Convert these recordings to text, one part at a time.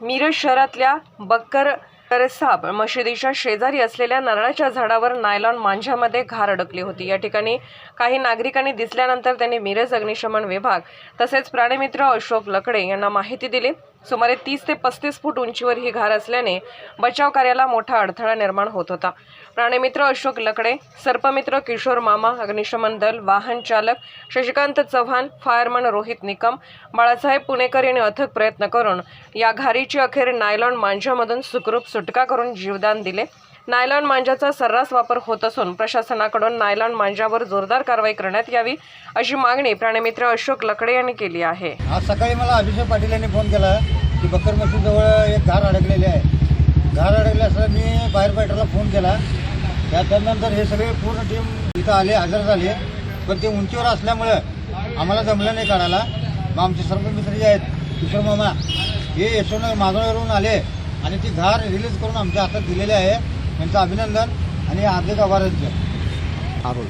मिरज शहरातल्या बक्कर साब मशिदीच्या शेजारी असलेल्या नारळाच्या झाडावर नायलॉन मांझ्यामध्ये घार अडकली होती. या ठिकाणी काही नागरिकांनी दिसल्यानंतर त्यांनी मिरज अग्निशमन विभाग तसेच प्राणीमित्र अशोक लकडे यांना माहिती दिली. सुमारे तीस ते पस्तीस फूट उंचीवर ही घार असल्याने बचाव कार्याला मोठा अडथळा निर्माण होत होता. प्राणीमित्र अशोक लकडे सर्पमित्र किशोर मामा अग्निशमन दल वाहन चालक शशिकांत चव्हाण फायरमन रोहित निकम बाळासाहेब पुणेकर यांनी अथक प्रयत्न करून या घारीची अखेर नायलॉन मांज्यामधून सुखरूप सुटका करून जीवदान दिले. नायलॉन मांजाचा सर्रास वापर होत असून प्रशासनाकडून नायलॉन मांजावर जोरदार कारवाई करण्यात यावी अशी मागणी प्राणीमित्र अशोक लकडे यांनी केली आहे. आज सकाळी मला अभिषेक पाटील यांनी फोन केला की बकर मशीनजवळ एक घार अडकलेली आहे. घार अडकले असं मी फायर फायटरला फोन केला. त्या त्यानंतर हे सगळे पूर्ण टीम इथं आले हजर झाले. पण ते उंचीवर असल्यामुळं आम्हाला जमलं नाही काढायला. मग आमचे सर्व मित्र जे आहेत किशोर मामा हे यशवंत मागणीवरून आले आणि ती घार रिलीज करून आमच्या हातात दिलेली आहे. त्यांचं अभिनंदन आणि हार्दिक आभार. यांचे हा बोल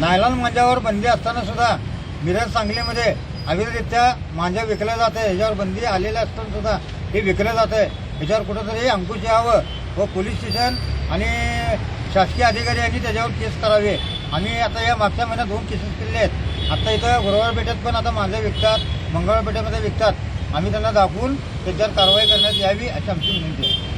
नायलॉन मांजावर बंदी असताना सुद्धा मिरज सांगलीमध्ये अविररित्या मांजा विकल्या जाते ह्याच्यावर बंदी आलेल्या असताना सुद्धा हे विकलं जातं. आहे ह्याच्यावर कुठंतरी अंकुश यावं व पोलीस स्टेशन आणि शासकीय अधिकारी यांनी त्याच्यावर केस करावे. आम्ही आता या मागच्या महिन्यात दोन केसेस केलेले आहेत. आता इथं गुरुवार पेठेत पण आता मांजा विकतात मंगळवार पेठेमध्ये विकतात. आम्ही त्यांना दाखवून त्याच्यावर कारवाई करण्यात यावी अशी आमची विनंती आहे.